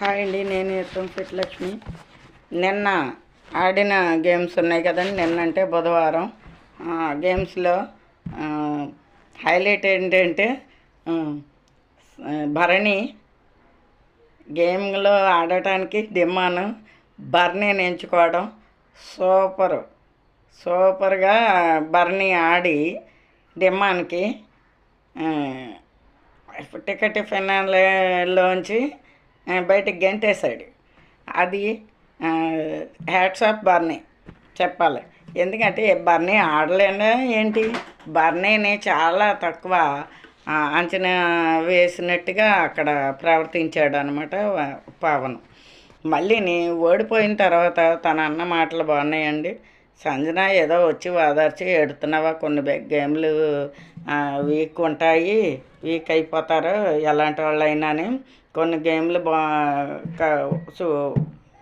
Hi అండి నేను యుద్ధం ఫిట్ లక్ష్మి. నిన్న ఆడిన గేమ్స్ ఉన్నాయి కదండి నిన్న అంటే బుధవారం గేమ్స్లో హైలైట్ ఏంటంటే భరణి గేమ్లో ఆడటానికి దిమ్మాను బర్నీని ఎంచుకోవడం సూపరు. సూపర్గా భరణి ఆడి దిమ్మానికి టికెట్ ఫినాల్లోంచి బయటకు గెంటేశాడు. అది హ్యాట్స్ ఆఫ్ బర్నీ చెప్పాలి. ఎందుకంటే బర్నీ ఆడలేనా ఏంటి? బర్నీని చాలా తక్కువ అంచనా వేసినట్టుగా అక్కడ ప్రవర్తించాడు అనమాట పవన్. మళ్ళీని ఓడిపోయిన తర్వాత తన అన్న మాటలు బాగున్నాయండి. సంజన ఏదో వచ్చి వాదార్చి ఎడుతున్నావా కొన్ని గేమ్లు వీక్ ఉంటాయి వీక్ అయిపోతారు ఎలాంటి వాళ్ళైనా అని కొన్ని గేమ్లు బా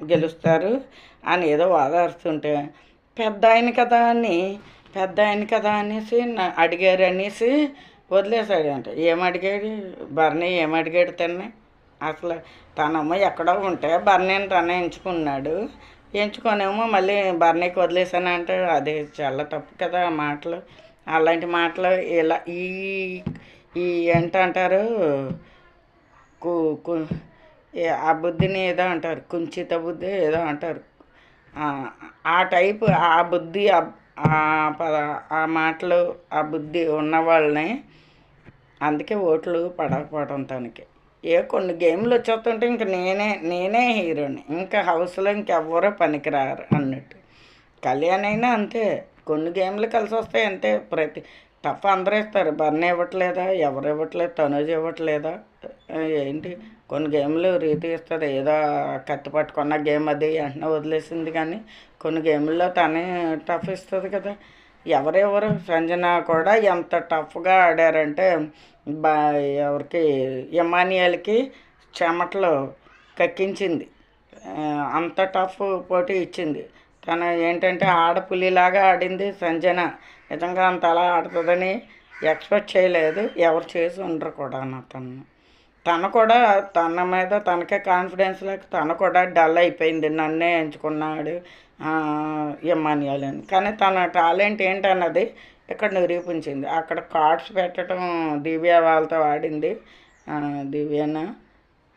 గెలుస్తారు అని ఏదో వాదార్చుంటే పెద్ద ఆయన కదా అని పెద్ద ఆయన కదా అనేసి అడిగారు అనేసి వదిలేశాడు అంట. ఏం అడిగాడు? బర్నీ ఏం అడిగాడు తన్ని? అసలు తనమ్మ ఎక్కడో ఉంటే బర్నీని తనే ఎంచుకున్నాడు. ఎంచుకొనేమో మళ్ళీ బర్నీకి వదిలేసానంటే అది చాలా తప్పు కదా ఆ మాటలు. అలాంటి మాటలు ఇలా ఈ ఈ ఏంటంటారు కు కు ఆ బుద్ధిని ఏదో అంటారు కుంచిత బుద్ధి ఏదో అంటారు. ఆ, టైప్ టైపు ఆ బుద్ధి ఆ- పద- ఆ మాటలు ఆ బుద్ధి ఉన్న వాళ్ళని అందుకే ఓట్లు పడకపోవడం తనకి. ఏ కొన్ని గేమ్లు వచ్చేస్తుంటే ఇంక నేనే నేనే హీరోని. ఇంకా హౌస్లో ఇంకెవ్వరూ పనికిరారు అన్నట్టు. కళ్యాణ్ అయినా అంతే. కొన్ని గేమ్లు కలిసి వస్తాయి అంతే. ప్రతి తప్ప అందరూ ఇస్తారు బర్న్ ఇవ్వట్లేదా? ఎవరు ఇవ్వట్లేదు? తనుజ్ ఇవ్వట్లేదా? ఏంటి? కొన్ని గేమ్లు రీతి ఇస్తుంది. ఏదో కత్తి పట్టుకున్న గేమ్ అది వెంటనే వదిలేసింది కానీ కొన్ని గేముల్లో తనే టఫ్ ఇస్తుంది కదా. ఎవరెవరు సంజన కూడా ఎంత టఫ్గా ఆడారంటే బా ఎవరికి ఇమానియల్కి చెమటలు కక్కించింది. అంత టఫ్ పోటీ ఇచ్చింది. తను ఏంటంటే ఆడపులిలాగా ఆడింది సంజన. నిజంగా అంత అలా ఆడుతుందని ఎక్స్పెక్ట్ చేయలేదు. ఎవరు చేసి ఉండరు కూడా తను తను కూడా తన మీద తనకే కాన్ఫిడెన్స్ లేక తను కూడా డల్ అయిపోయింది. నన్నే ఎంచుకున్నాడు. ఇమ్మాన్యాల్ అని కానీ తన టాలెంట్ ఏంటన్నది ఇక్కడ నిరూపించింది. అక్కడ కార్డ్స్ పెట్టడం దివ్య వాళ్ళతో ఆడింది. దివ్యన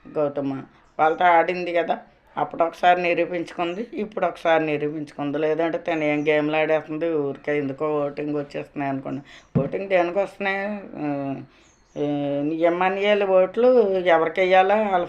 గౌతమ వాళ్ళతో ఆడింది కదా. అప్పుడు ఒకసారి నిరూపించుకుంది. ఇప్పుడు ఒకసారి నిరూపించుకుంది. లేదంటే తను ఏం గేమ్లు ఆడేస్తుంది? ఊరికే ఎందుకో ఓటింగ్ వచ్చేస్తున్నాయి అనుకోండి ఓటింగ్ దేనికి వస్తున్నాయి ఎమ్మెన్యేలు ఓట్లు ఎవరికి వేయాలా వాళ్ళ